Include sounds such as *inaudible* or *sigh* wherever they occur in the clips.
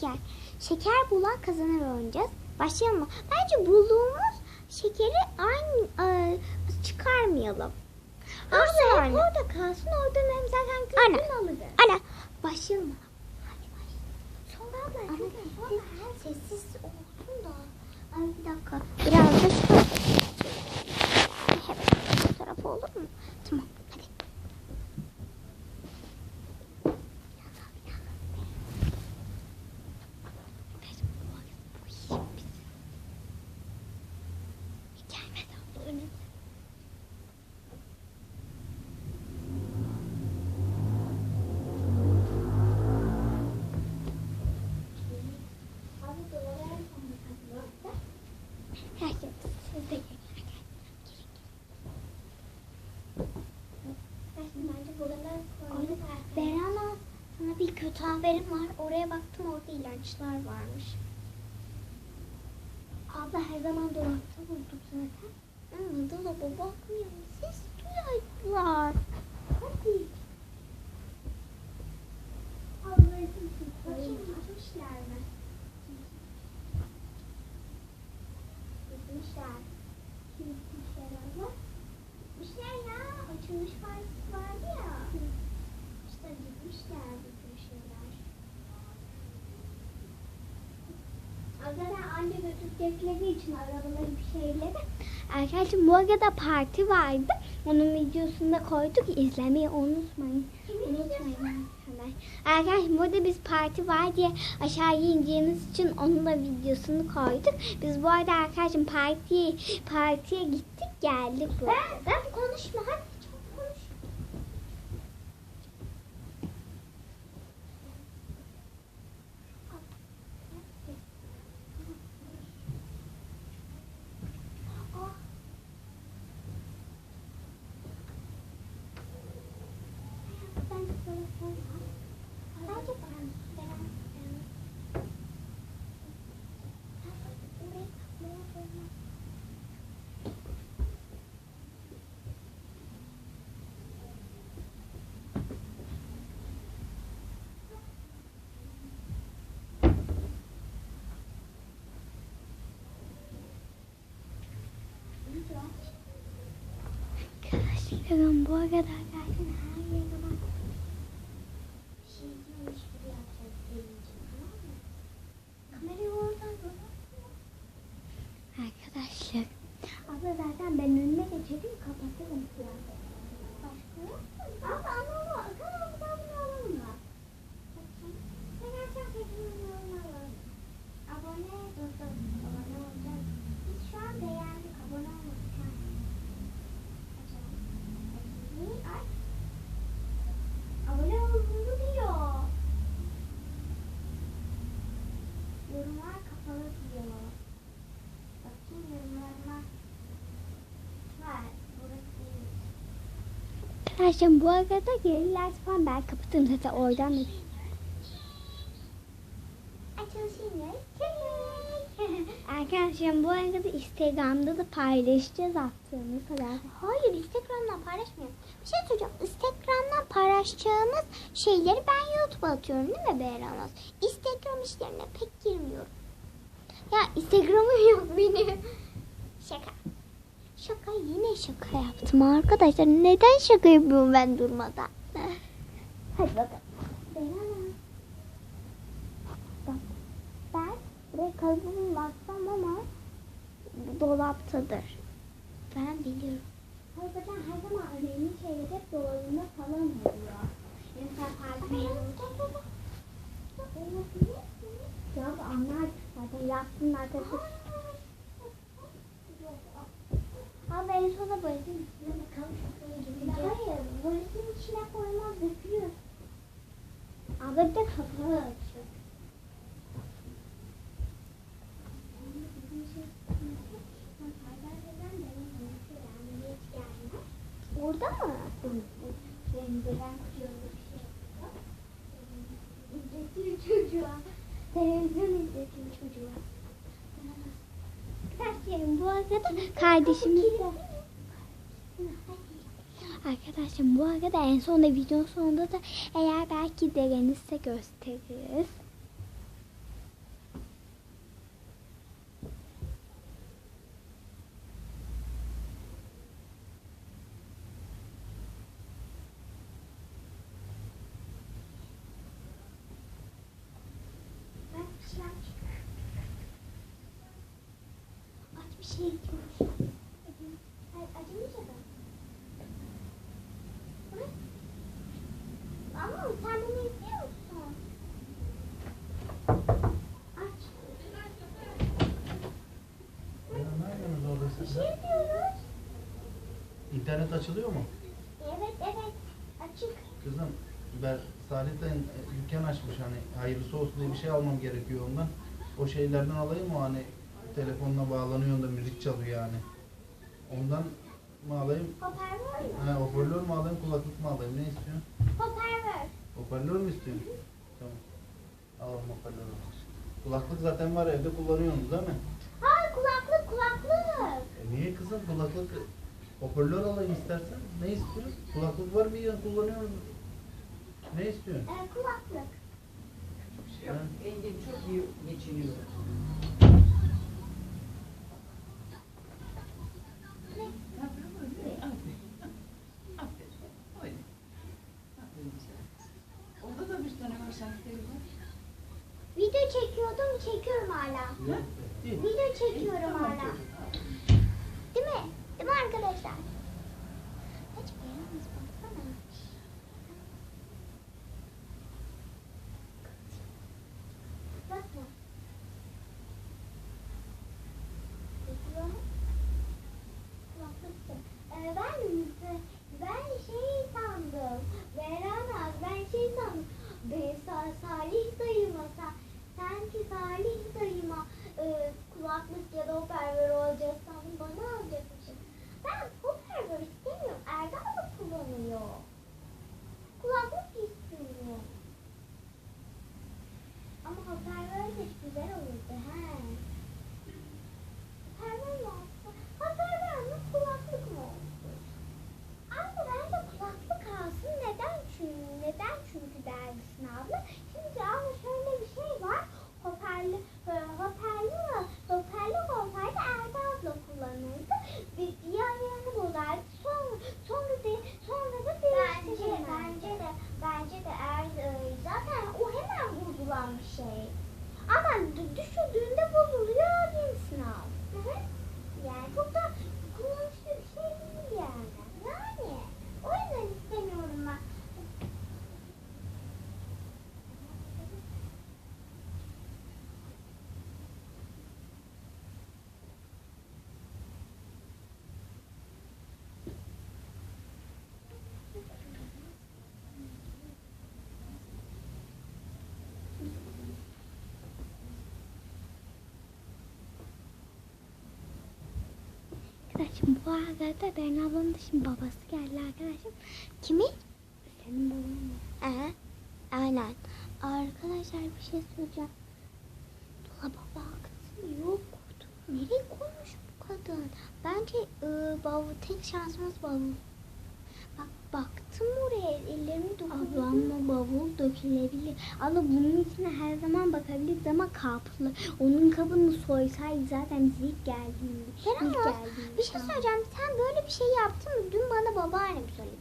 Gel. Şeker bulan kazanır oynayacağız. Başlayalım mı? Bence bulduğumuz şekeri aynı e, çıkarmayalım. Abla hep orada kalsın. Oradan hem zaten Ana. kötü alırız. Ana başlayalım mı? Hadi başlayalım. Sonra abla siz- orada her sessiz olsun da. Ay bir dakika. Biraz da şu tarafa. Hep bu tarafa olur mu? Tamam Berana sana bir kötü haberim var. Oraya baktım orada ilaçlar varmış. Abla her zaman dolapta bulduk zaten. Ama dolaba bakmıyorum. Ses duyarlar. Hadi. Abla Bakayım gitmişler mi? Gitmişler. Gitmişler abla? Gitmişler ya. Açılış partisi vardı ya. İşte gitmişler bütün şeyler. Zaten anne götürdükleri için arabaları bir şeyleri. Arkadaşlar bu arada parti vardı. Onun videosunu da koyduk. İzlemeyi unutmayın. Unutmayın. Arkadaşlar burada biz parti var diye aşağıya ineceğimiz için onun da videosunu koyduk. Biz bu arada arkadaşlar partiye, partiye gittik geldik bu Ben, arada. ben konuşma hadi çok konuş. Bence böyle koyma. Bence ben, ben, ben. Oraya takmaya koyma. Arkadaşlarım bu arada geldim. Her yere bak. Bir şey diyormuş gibi yapacağız gelince, tamam mı? Kamerayı oradan dolaşma. Arkadaşlar Abla zaten ben önüne geçerim kapatırım silahı. Başka yok mu? Abla anlamı. Kanal bir daha bunu alalım mı? Bakayım. Ben gerçekten tekrar alalım. Abone dur dur. Abone olacağız. Biz şu an beğendik. Abone olmadık. Ha. Açalım. Ay. Ay. Abone olduğunu diyor. Yorumlar kapalı diyor. Bakayım yorumlarıma. Var. Burası değil. Arkadaşlar bu arada gelirler falan ben kapatırım zaten oradan da. Arkadaşlar bu arada Instagram'da da paylaşacağız attığımız kadar. Hayır Instagram'dan paylaşmıyorum. Bir şey söyleyeceğim. Instagram'dan paylaşacağımız şeyleri ben YouTube'a atıyorum değil mi Beyranaz? Instagram işlerine pek girmiyorum. Ya Instagram'ım yok. Şaka yine şaka yaptım arkadaşlar. Neden şaka yapıyorum ben durmadan? *laughs* Hadi bakalım. Ben buraya kalıbımı baksam ama dolaptadır. Ben biliyorum. Hakikaten her zaman önemli şeyler hep dolabında falan oluyor. Mesela parfüm. Ya anlar zaten yapsın arkadaşlar. En sona valizin içine bakalım. Hayır valizin içine koymaz dökülür. Bir de kapağı açıyor. Orada mı? Kucağında bir şey. İzletiyor çocuğa. Televizyon izletiyor çocuğa. Arkadaşlarım bu arada Kardeşimiz de. Arkadaşlar bu arada en sonunda videonun sonunda da eğer belki denenirse gösteririz. Bak bir şey aç. Aç bir şey diyor. Hayır acımayacak mı? Hı? Ama sen beni izliyor musun? Aç. Ya ne siz? şey yapıyoruz. İnternet açılıyor mu? Evet evet. Açık. Kızım ben Salih'ten e, dükkan açmış hani hayırlısı olsun diye bir şey almam gerekiyor ondan. O şeylerden alayım mı hani telefonla bağlanıyor da müzik çalıyor yani. Ondan mı alayım? Hoparlör mü? Ha, hoparlör mü alayım kulaklık mı alayım ne istiyorsun? Hoparlör. Hoparlör mü istiyorsun? Tamam. Alalım hoparlörü. Kulaklık zaten var evde kullanıyorsunuz değil mi? Hayır kulaklık kulaklık. Niye kızım kulaklık hoparlör alayım istersen ne istiyorsun? Kulaklık var bir yan kullanıyoruz. Ne istiyorsun? Ee, kulaklık. Yok, Engin çok iyi geçiniyor. Video çekiyordum çekiyorum hala. Ya. Video çekiyorum hala. Arkadaşlar? Kaç beğendiniz baksana. Bakma. Bakıyor mu? Kulaklıktı. Ee, ben ben şey sandım. Beranaz ben şey sandım. Be, Sa- Salih dayıma sa- sanki Salih dayıma e, kulaklık ya da hoparlör olacak sandım. Bana alacakmışım. Ben hoparlör istemiyorum. Erdal da kullanıyor. Kulaklık istiyorum. Ama hoparlör de güzel olurdu. He. Hoparlör mü olsun? Hoparlör mü kulaklık mı olsun? Abla bence kulaklık alsın. Neden çünkü? Neden çünkü dergisin abla? Şimdi abla şöyle bir şey var. Hoparlör, e, hoparlör, hoparlör olsaydı Erdal abla kullanırdı. Ve diğerlerini bozardı. Sonra, sonra, de, sonra da bence, bence de, bence de Erdal, zaten o hemen bozulan bir şey. Ama d- düşürdüğünde bozuluyor yenisini al. Hı hı. Yani çok da kullanışlı bir şey değil yani. Yani o yüzden istemiyorum ben. Arkadaşım bu arada ben ablamın da şimdi babası geldi arkadaşım. Kimi? Senin baban mı? Ee, aynen. Arkadaşlar bir şey söyleyeceğim. Dolaba baktım yoktu. Nereye koymuş bu kadın? Bence e, bavul, tek şansımız bavul. Baktım oraya ellerimi dokundum. Ablamla bavul dökülebilir. Abla bunun içine her zaman bakabiliriz ama kaplı. Onun kabını soysaydı zaten biz ilk geldiğinde. Geldiğinde bir şey söyleyeceğim. Sen böyle bir şey yaptın mı? Dün bana babaannem söyledi.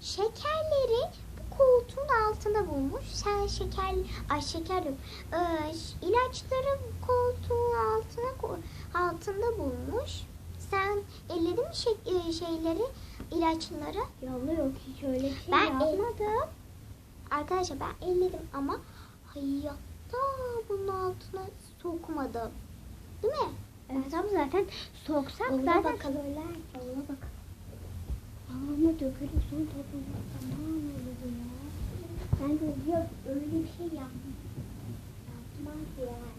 Şekerleri bu koltuğun altında bulmuş. Sen şeker, ay şeker yok. Ee, ilaçları koltuğun altına altında bulmuş. Sen elledin mi şek- e, şeyleri, ilaçları? Yalı yok hiç öyle şey Ben yapmadım. Arkadaşlar ben elledim ama hayatta bunun altına sokmadım. Değil mi? Evet abi zaten soksak Ona zaten bakalım. söyler. Ona bak. Babama dökülür son toplumda. Tamam olur ya. Ben de yok öyle bir şey yapmam. Yapmaz yani.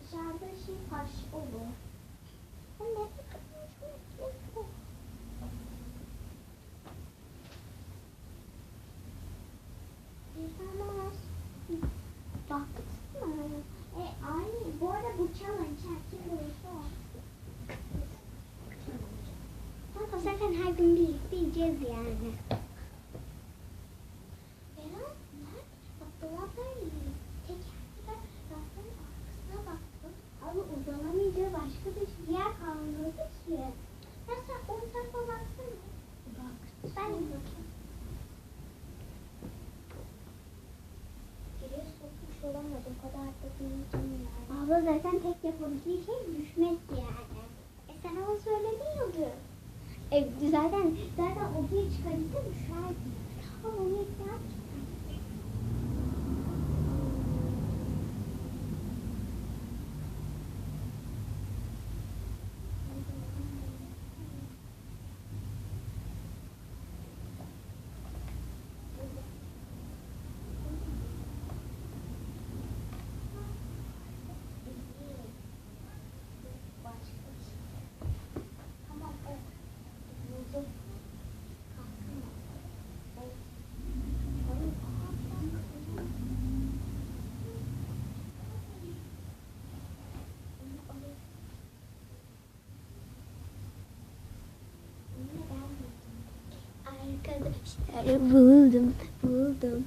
Dışarıda şey taş olur. Anne Baktın mı? E, aynı. Bu arada bu challenge herkes olursa. Kanka zaten her gün bir, bir yiyeceğiz. Abla zaten tek yapabildiği şey düşmek yani. E sen ama söylemiyordun. E, zaten zaten odaya çıkarınca düşerdi. Ama onu ikna Başka bir şey. Tamam o. Buldum. Kalktım. O. Onu kalktım. Onu alayım. Yine ben Arkadaşlar buldum, buldum.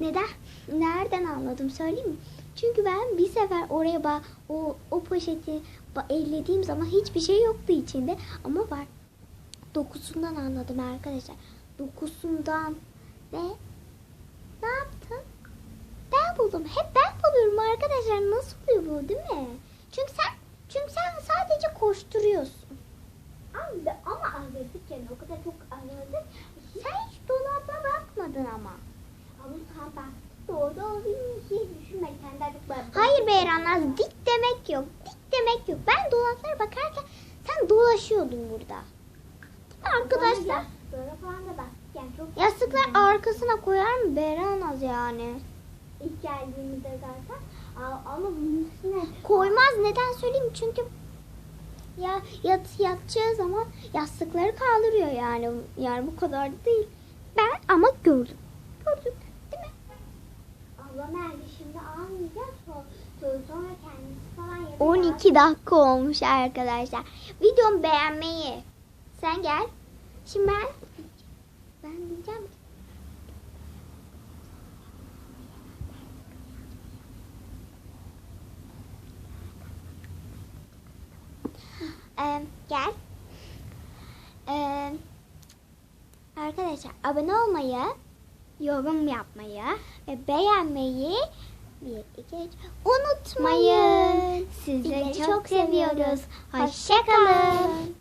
Neden? Nereden anladım söyleyeyim mi? Çünkü ben bir sefer oraya bak o o poşeti ellediğim zaman hiçbir şey yoktu içinde ama var. Dokusundan anladım arkadaşlar. Dokusundan ve ne yaptım? Ben buldum. Hep ben buluyorum arkadaşlar. Nasıl oluyor bu değil mi? Çünkü sen çünkü sen sadece koşturuyorsun. Ama, ama anladık yani o kadar çok anladık. Sen hiç dolaba bakmadın ama. Ama sen baktın. Orada olduğunu hiç düşünme. Kendi artık Hayır Beyranaz dik demek yok. Dik demek yok. Ben dolaplara bakarken sen dolaşıyordun burada. Arkadaşlar Böyle falan da baktık. Yani çok yastıklar arkasına koyar mı Beyranaz yani? ilk geldiğimizde zaten. Aa, Ama bunun üstüne Koymaz neden söyleyeyim çünkü ya yat yatacağı zaman yastıkları kaldırıyor yani. Yani bu kadar değil. Ben ama gördüm. Gördük değil mi? abla nerede şimdi almayacağız. So- so- Sonra kendisi falan yapacak. 12 dakika olmuş arkadaşlar. Videomu beğenmeyi. Sen gel. Şimdi ben ben diyeceğim Ee, gel. Ee, arkadaşlar abone olmayı, yorum yapmayı ve beğenmeyi bir, iki, üç, unutmayın. Sizleri çok seviyoruz. Hoşçakalın.